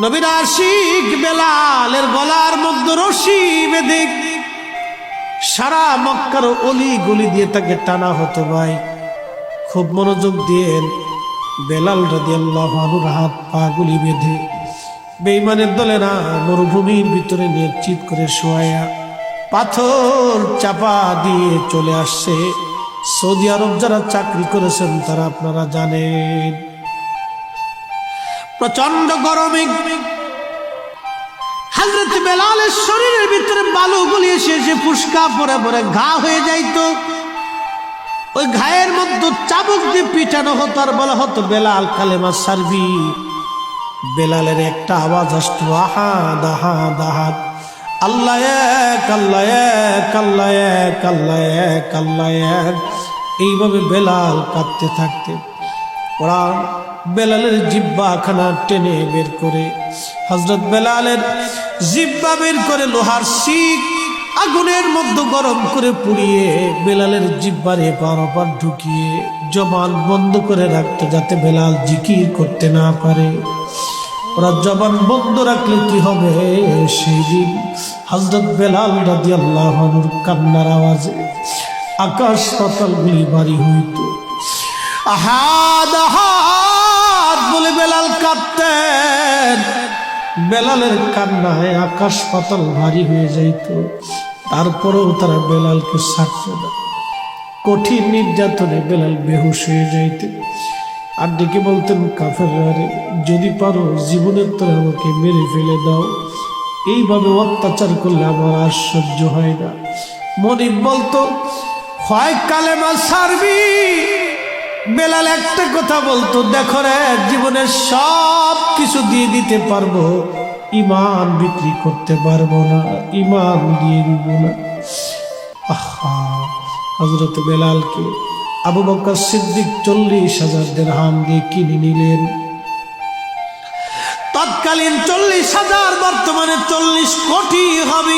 নবীর আশিক বেলালের গলার মধ্যে রশি বেঁধে সারা মক্কার অলি গলি দিয়ে তাকে টানা হতো ভাই। খুব মনোযোগ দিয়ে বেলাল রাদি আল্লাহ হাত পা গুলি বেঁধে বেইমানের দলে না মরুভূমির ভিতরে নিয়ে করে শোয়ায়া পাথর চাপা দিয়ে চলে আসছে। সৌদি আরব যারা চাকরি করেছেন তারা আপনারা জানেন। প্রচণ্ড গরমে হাজরত বেলালের শরীরের ভিতরে বালু গুলিয়ে এসে এসে ফুসকা পরে পরে ঘা হয়ে যাইতো। ওই ঘায়ের মধ্যে চাবুক দিয়ে পিটানো হতো আর বলা হতো, বেলাল কালেমা সারবি। বেলালের একটা আওয়াজ আসতো আহাদ আহাদ আহাদ আল্লাহ এক আল্লাহ এক আল্লাহ এক আল্লাহ এক আল্লাহ এক। এইভাবে বেলাল কাঁদতে থাকতে ওরা বেলালের জিব্বা খানা টেনে বের করে হজরত বেলালের জিব্বা বের করে লোহার শিখ আগুনের মধ্যে গরম করে পুড়িয়ে বেলালের জিব্বার এপার ঢুকিয়ে জবান বন্ধ করে রাখতো যাতে বেলাল জিকির করতে না পারে। ওরা জবান বন্ধ রাখলে কি হবে সেই দিন? হজরত বেলাল রাজি আল্লাহ কান্নার আওয়াজে আকাশ পাতাল গুলি বাড়ি হইত। আহাদ আহাদ বলে বেলাল কাঁদতেন। বেলালের কান্নায় আকাশ পাতাল ভারী হয়ে যাইত। তারপরেও তারা বেলালকে ছাড়ত না। কঠিন নির্যাতনে বেলাল বেহুশ হয়ে যাইতে। আর ডেকে বলতেন কাফের রে, যদি পারো জীবনের তোরে আমাকে মেরে ফেলে দাও। এইভাবে অত্যাচার করলে আমার সহ্য হয় না। মনিব বলতো, হয় কালেমা সারবি বেলাল একটা কথা বলতো, দেখো রে, জীবনের সব কিছু দিয়ে দিতে পারব, ইমান বিক্রি করতে পারব না, ইমান দিয়ে দিব না। আহা হজরত বেলালকে আবু বকর সিদ্দিক চল্লিশ হাজার দেড়হাম দিয়ে কিনে নিলেন। তৎকালীন চল্লিশ হাজার, বর্তমানে চল্লিশ কোটি হবে।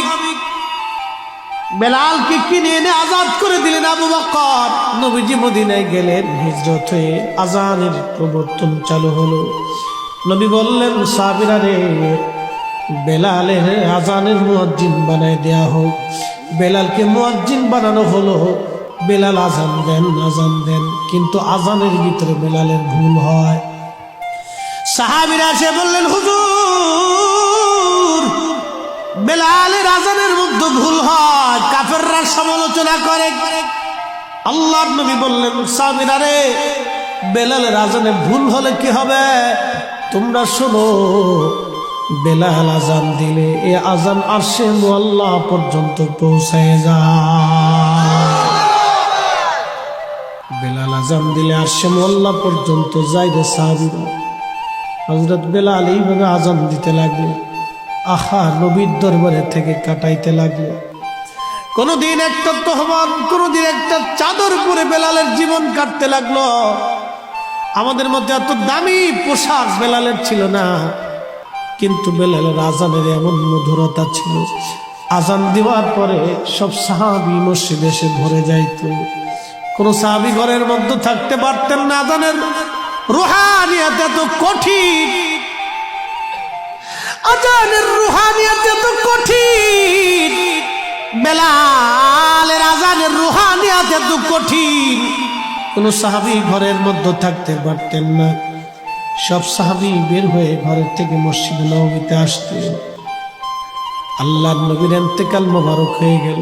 বেলালকে কিনে এনে আজাদ করে দিলেন আবু বকর নবীজি মদিনায় গেলেন, হিজরত হয়ে আজানের প্রবর্তন চালু হলো। নবী বললেন সাবিরা রে, বেলালের আজানের মুয়াজ্জিন বানায় দেয়া হোক। বেলালকে মুয়াজ্জিন বানানো হলো। বেলাল আজান দেন আজান দেন, কিন্তু আজানের ভিতরে বেলালের ভুল হয়। সাহাবিরা এসে বললেন, হুজুর বেলালের আজানের মধ্যে ভুল হয়, কাফেররা সমালোচনা করে। আল্লাহ নবী বললেন সাহাবিরা রে বেলালের আজানে ভুল হলে কি হবে? তোমরা শোনো, বেলাল আজান দিলে এ আজান আসে আল্লাহ পর্যন্ত পৌঁছায় যায়। বেলাল আজান দিলে আসে মোল্লা পর্যন্ত যাই রে সাহাবিরা হজরত বেলাল এইভাবে আজান দিতে লাগলে আহা, নবীর দরবারে থেকে কাটাইতে লাগল। কোনদিন একটা তহমান কোনদিন একটা চাদর পরে বেলালের জীবন কাটতে লাগল। আমাদের মধ্যে এত দামি পোশাক বেলালের ছিল না, কিন্তু বেলালের আজানের এমন মধুরতা ছিল, আজান দেওয়ার পরে সব সাহাবি মসজিদে এসে ভরে যাইতো। কোন সাহাবি ঘরের মধ্যে থাকতে পারতেন না, আজানের রুহানিয়াত এত কঠিন। আজানের রুহানিয়াত এত কঠিন। বেলালের আজানের রুহানিয়াত এত কঠিন। কোন সাহাবি ঘরের মধ্যে থাকতে পারতেন না। সব সাহাবি বের হয়ে ঘরের থেকে মসজিদ নবমীতে আসতেন। আল্লাহ নবীর এন্তেকাল মোবারক হয়ে গেল।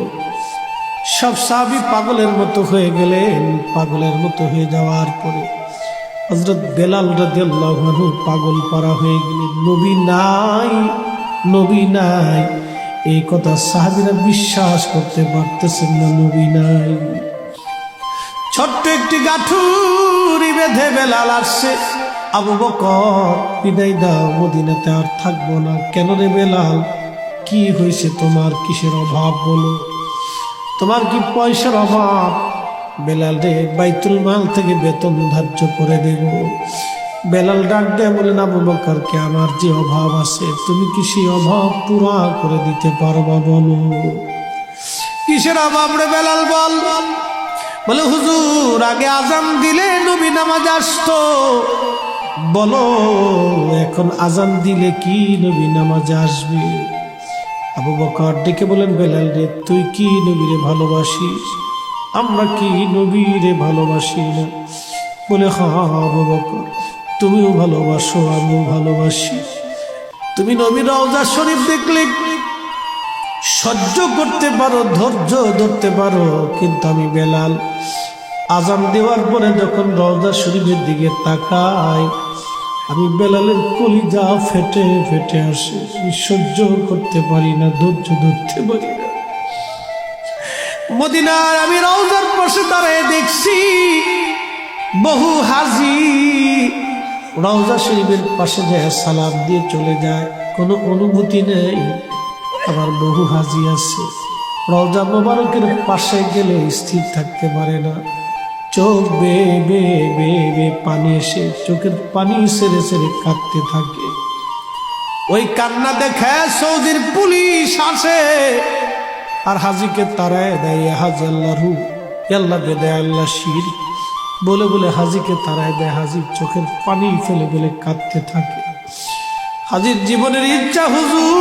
সব সাহাবি পাগলের মতো হয়ে গেলেন, পাগলের মতো হয়ে যাওয়ার পরে। হজরত বেলাল রাজু পাগল পারা হয়ে গেলেন। নবী নাই নবী নাই, এই কথা সাহাবিরা বিশ্বাস করতে পারতেছেন না, নবী নাই। ছোট্ট একটি গাঠুরি বেঁধে বেলাল আসছে। আবু বকর, বিদায় দাও, মদিনাতে আর থাকব না। কেন রে বেলাল? কি হয়েছে তোমার কিসের অভাব বলো? তোমার কি পয়সার অভাব? বেলাল রে, বাইতুল মাল থেকে বেতন ধার্য করে দেব। বেলাল ডাক দেয় বলেন আবু বকরকে আমার যে অভাব আছে, তুমি কি সেই অভাব পুরা করে দিতে পারবা বলো? কিসের অভাব রে বেলাল, বল? বলে, হুজুর, আগে আজান দিলে নবী নামাজ আসতো। বলো, এখন আজান দিলে কি নবী নামাজ আসবে? আবু বকর ডেকে বলেন, বেলাল রে, তুই কি নবীরে ভালোবাসিস? আমরা কি নবীরে ভালোবাসি না? বলে বকর, তুমিও ভালোবাসো, আমিও ভালোবাসি। তুমি নবীর রওজা শরীফ দেখলে সহ্য করতে পারো, ধৈর্য ধরতে পারো, কিন্তু আমি বেলাল। আজান দেওয়ার পরে যখন রওজা শরীফের দিকে তাকাই, আমি বেলালের কলিজা ফেটে ফেটে আসে। সহ্য করতে পারি না, ধৈর্য ধরতে পারি মদিনার আমি রওজার পাশে দাঁড়ায় দেখছি। বহু হাজি রওজা শরীফের পাশে যায় সালাম দিয়ে চলে যায়, কোনো অনুভূতি নেই। আবার বহু হাজি আছে। রওজা মোবারকের পাশে গেলে স্থির থাকতে পারে না। চোখ বে বে বে বে পানি এসে চোখের পানি সেরে সেরে কাঁদতে থাকে। ওই কান্না দেখে সৌদির পুলিশ আসে। আর হাজিকে তারায় দেয়, হাজি আল্লাহ রু আল্লাহ বেদায় আল্লাহ শির। বলে বলে হাজিকে তারায় দেয় হাজির চোখের পানি ফেলে ফেলে কাঁদতে থাকে। হাজির জীবনের ইচ্ছা হুজুর।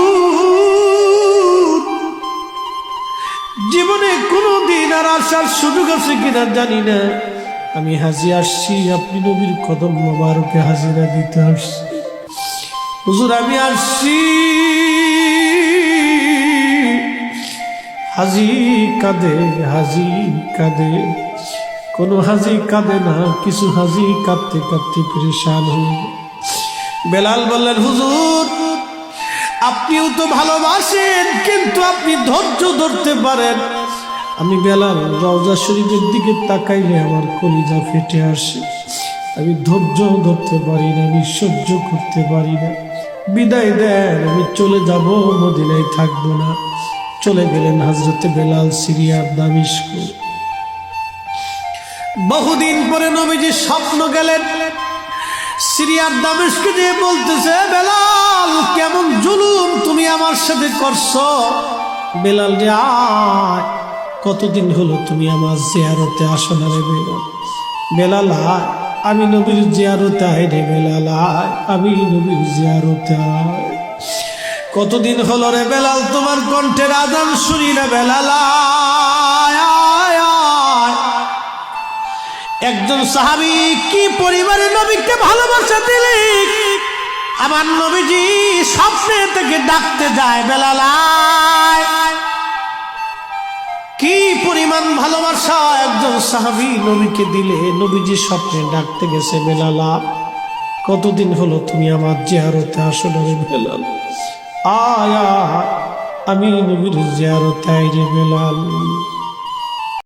জীবনে কোনো দিন আর আসার সুযোগ আছে কিনা জানি না। আমি হাজি আসছি, আপনি নবীর কদম মোবারকে হাজিরা দিতে আসছি। হুজুর, আমি আসছি। হাজি কাঁদে হাজি কাঁদে। কোনো হাজি কাঁদে না, কিছু হাজি কাঁদতে কাঁদতে পরেশান হয়ে বেলাল বললেন, হুজুর, আপনিও তো ভালোবাসেন, কিন্তু আপনি ধৈর্য ধরতে পারেন। আমি বেলাল, রওজা শরীফের দিকে তাকাইলে আমার কলিজা ফেটে আসে। আমি ধৈর্য ধরতে পারি না, আমি সহ্য করতে পারি না। বিদায় দেন, আমি চলে যাব, মদিনায় থাকব না। চলে গেলেন হজরতে বেলাল সিরিয়ার দামিস্ক বহুদিন পরে নবীজি স্বপ্ন গেলেন। সিরিয়ার দামেশকে দিয়ে বলতেছে, বেলাল, কেমন জুলুম তুমি আমার সাথে করছ? বেলাল রে আয়, কতদিন হলো তুমি আমার জিয়ারতে আসো না রে বেলাল? বেলাল আমি নবীর জিয়ারতে আয় রে বেলাল আমি নবীর জিয়ারতে আয়। কতদিন হলো রে বেলাল, তোমার কণ্ঠের আদান শুনি না বেলাল। একজন সাহাবি কি পরিবারে নবীকে ভালোবাসা দিলে? আমার নবীজি স্বপ্নে থেকে ডাকতে যায় বেলালায় কি পরিমাণ ভালোবাসা একজন সাহাবি নবীকে দিলে? নবীজি স্বপ্নে ডাকতে গেছে, বেলালা কতদিন হলো তুমি আমার জিয়ারতে আসো না রে বেলাল? আয় আমি নবীর জিয়ারতে আই রে বেলাল।